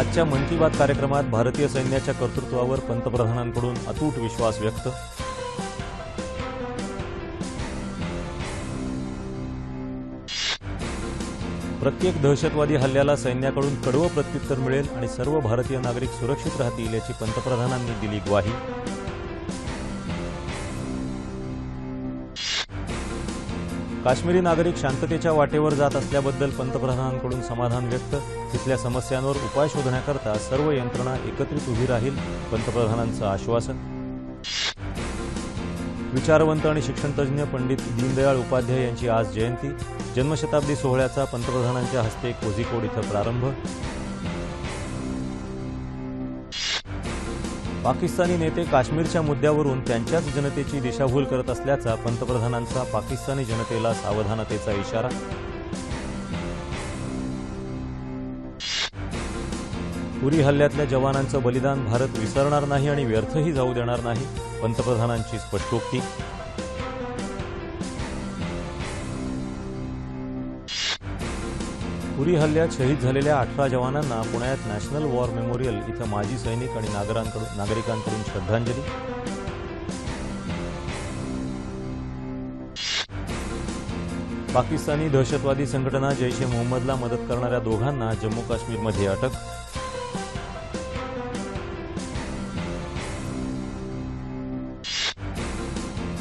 आजच्या मन की बात कार्यक्रमात भारतीय सैन्याच्या कर्तृत्वावर पंतप्रधानांकडून अतूट विश्वास व्यक्त. प्रत्येक दहशतवादी हल्ल्याला सैन्याकडून कडवं प्रत्युत्तर मिळेल आणि सर्व भारतीय नागरिक सुरक्षित राहतील याची पंतप्रधानांनी दिली ग्वाही. काश्मीरी नागरिक शांततेच्या वाटेवर जात असल्याबद्दल पंतप्रधानांकडून समाधान व्यक्त. तिथल्या समस्यांवर उपाय शोधण्याकरता सर्व यंत्रणा एकत्रित उभी राहील पंतप्रधानांचं आश्वासन. विचारवंत आणि शिक्षणतज्ज्ञ पंडित दीनदयाळ उपाध्याय यांची आज जयंती. जन्मशताब्दी सोहळ्याचा पंतप्रधानांच्या हस्ते कोझिकोड इथं प्रारंभ. पाकिस्तानी नेते काश्मीरच्या मुद्द्यावरून त्यांच्याच जनतेची दिशाभूल करत असल्याचा पंतप्रधानांचा पाकिस्तानी जनतेला सावधानतेचा इशारा. उरी हल्ल्यातल्या जवानांचं बलिदान भारत विसरणार नाही आणि व्यर्थही जाऊ देणार नाही पंतप्रधानांची स्पष्टोक्ती. उरी हल्ल्यात शहीद झालेल्या अठरा जवानांना पुण्यात नॅशनल वॉर मेमोरियल इथं माजी सैनिक आणि नागरांकडून नागरिकांकडून श्रद्धांजली. पाकिस्तानी दहशतवादी संघटना जैश ए मोहम्मदला मदत करणाऱ्या दोघांना जम्मू काश्मीरमध्ये अटक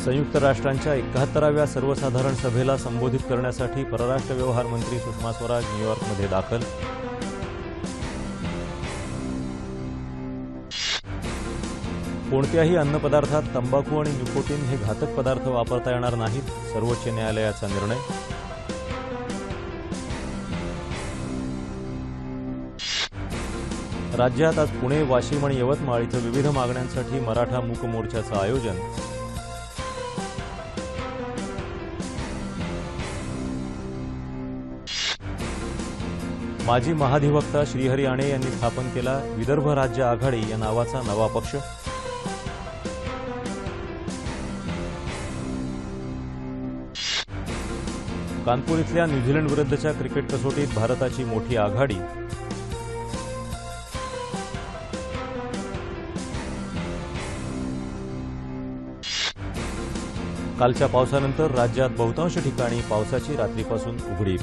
संयुक्त राष्ट्रांच्या एकाहत्तराव्या सर्वसाधारण सभेला संबोधित करण्यासाठी परराष्ट्र व्यवहार मंत्री सुषमा स्वराज न्यूयॉर्कमध्ये दाखल. कोणत्याही अन्नपदार्थात तंबाखू आणि निकोटीन हे घातक पदार्थ वापरता येणार नाहीत सर्वोच्च न्यायालयाचा निर्णय. राज्यात आज पुणे वाशिम आणि यवतमाळ इथं विविध मागण्यांसाठी मराठा मूक मोर्चाचं आयोजन. माजी महाधिवक्ता श्रीहरी आणे यांनी स्थापन केला विदर्भ राज्य आघाडी या नावाचा नवा पक्ष. कानपूर इथल्या न्यूझीलंड विरुद्धच्या क्रिकेट कसोटीत भारताची मोठी आघाडी. कालच्या पावसानंतर राज्यात बहुतांश ठिकाणी पावसाची रात्रीपासून उघडीप.